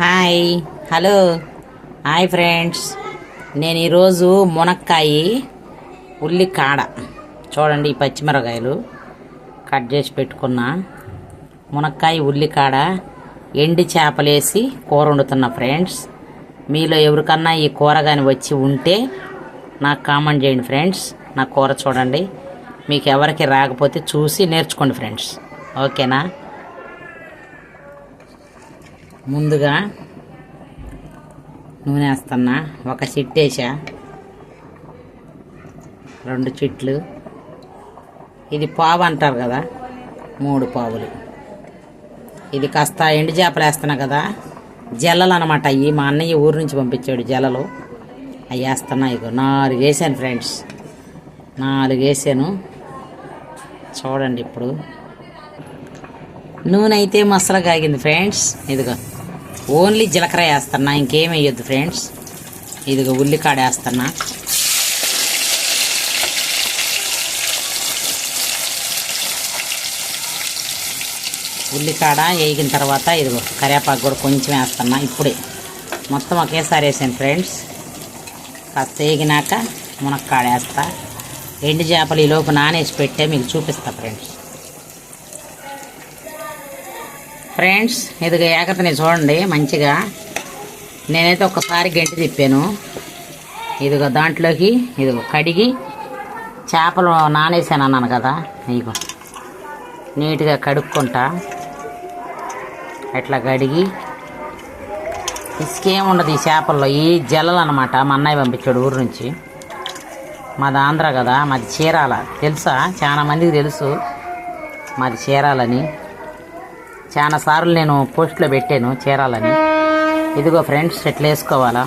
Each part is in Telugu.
హాయ్ హలో హాయ్ ఫ్రెండ్స్ నేను ఈరోజు మునక్కాయ ఉల్లి కాడ చూడండి ఈ పచ్చిమిరకాయలు కట్ చేసి పెట్టుకున్నా. మునక్కాయ ఉల్లి కాడ ఎండి చేపలేసి కూర వండుతున్నా ఫ్రెండ్స్ మీలో ఎవరికన్నా ఈ కూర కానీ వచ్చి ఉంటే నాకు కామెంట్ చేయండి ఫ్రెండ్స్ నా కూర చూడండి. మీకు ఎవరికి రాకపోతే చూసి నేర్చుకోండి ఫ్రెండ్స్ ఓకేనా? ముందుగా నూనె వేస్తున్నా. ఒక చిట్టు వేసా రెండు చిట్లు. ఇది పావు అంటారు కదా? మూడు పావులు. ఇది కాస్త ఎండు చేపలు వేస్తున్నా కదా? జల్లలు అనమాట అవి మా అన్నయ్య ఊరు నుంచి పంపించాడు జల్లలు. అవి వేస్తున్నా ఇగో. నాలుగు వేసాను ఫ్రెండ్స్. నాలుగు వేసాను చూడండి ఇప్పుడు. నూనె అయితే మసలు కాగింది ఫ్రెండ్స్. ఇదిగో. ఓన్లీ జీలకర్ర వేస్తున్నా ఇంకేం వేయొద్దు ఫ్రెండ్స్. ఇదిగో ఉల్లికాడ వేస్తున్నా. ఉల్లికాడ వేగిన తర్వాత ఇదిగో కరివేపాకు కూడా కొంచెం వేస్తున్నా ఇప్పుడే. మొత్తం ఒకేసారి వేసాను ఫ్రెండ్స్. కాస్త వేగినాక మునక్కాడ వేస్తా. ఎండు చేపలు ఈలోపు నానేసి పెట్టే మీకు చూపిస్తా ఫ్రెండ్స్. ఫ్రెండ్స్ ఇదిగో ఏకతని చూడండి మంచిగా. నేనైతే ఒకసారి గంటి తిప్పాను. ఇదిగో దాంట్లోకి ఇదిగో కడిగి చేపలు నానేసాను అన్నాను కదా ఇదిగో. నీట్గా కడుక్కుంటా. అట్లా కడిగి ఇసుకేముండదు ఈ చేపల్లో ఈ జల్లలు అనమాట మా అన్నయ్య పంపించాడు ఊరు నుంచి. మాది ఆంధ్ర కదా మాది చీరాల. తెలుసా? చాలా మందికి తెలుసు మాది చీరాలని. చాలా సార్లు నేను పోస్ట్లో పెట్టాను చీరాలని. ఇదిగో ఫ్రెండ్స్ ఎట్లా వేసుకోవాలా?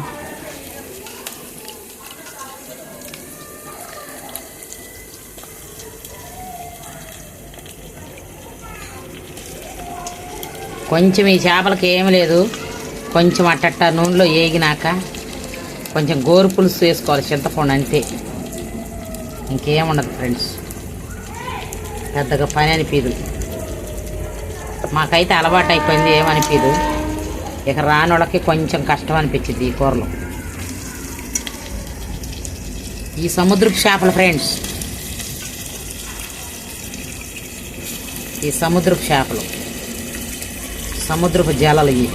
కొంచెం ఈ చేపలకి ఏమి లేదు. కొంచెం అట్టట్ట నూనెలో వేగినాక కొంచెం గోరు పులుసు వేసుకోవాలి చింతపండు అంతే. ఇంకేముండదు ఫ్రెండ్స్. పెద్దగా పని అనిపించదు మాకైతే అలవాటు అయిపోయింది ఏమనిపించదు ఇక రానోళ్ళకి కొంచెం కష్టం అనిపించింది ఈ కూరలు. ఈ సముద్రపు చేపలు ఫ్రెండ్స్. ఈ సముద్రపు చేపలు. సముద్రపు జలలు ఇవి.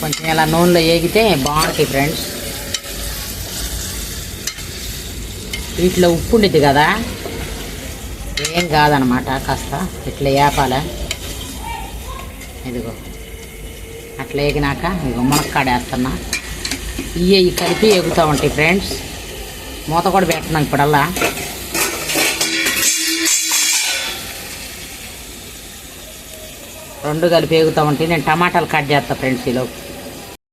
కొంచెం ఇలా నూనెలో ఏగితే బాగుంటాయి ఫ్రెండ్స్. వీటిలో ఉప్పు ఉండిద్ది కదా. ఏం కాదనమాట కాస్త ఇట్లా వేపాల ఇదిగో. అట్లా వేగినాక ఇదిగో మునక్కాడ వేస్తున్నా. ఇవి కలిపి ఎగుతూ ఉంటాయి ఫ్రెండ్స్. మూత కూడా పెట్టినాం ఇప్పుడల్లా. రెండు కలిపి ఎగుతూ ఉంటాయి. నేను టమాటాలు కట్ చేస్తాను ఫ్రెండ్స్ ఈలోపు.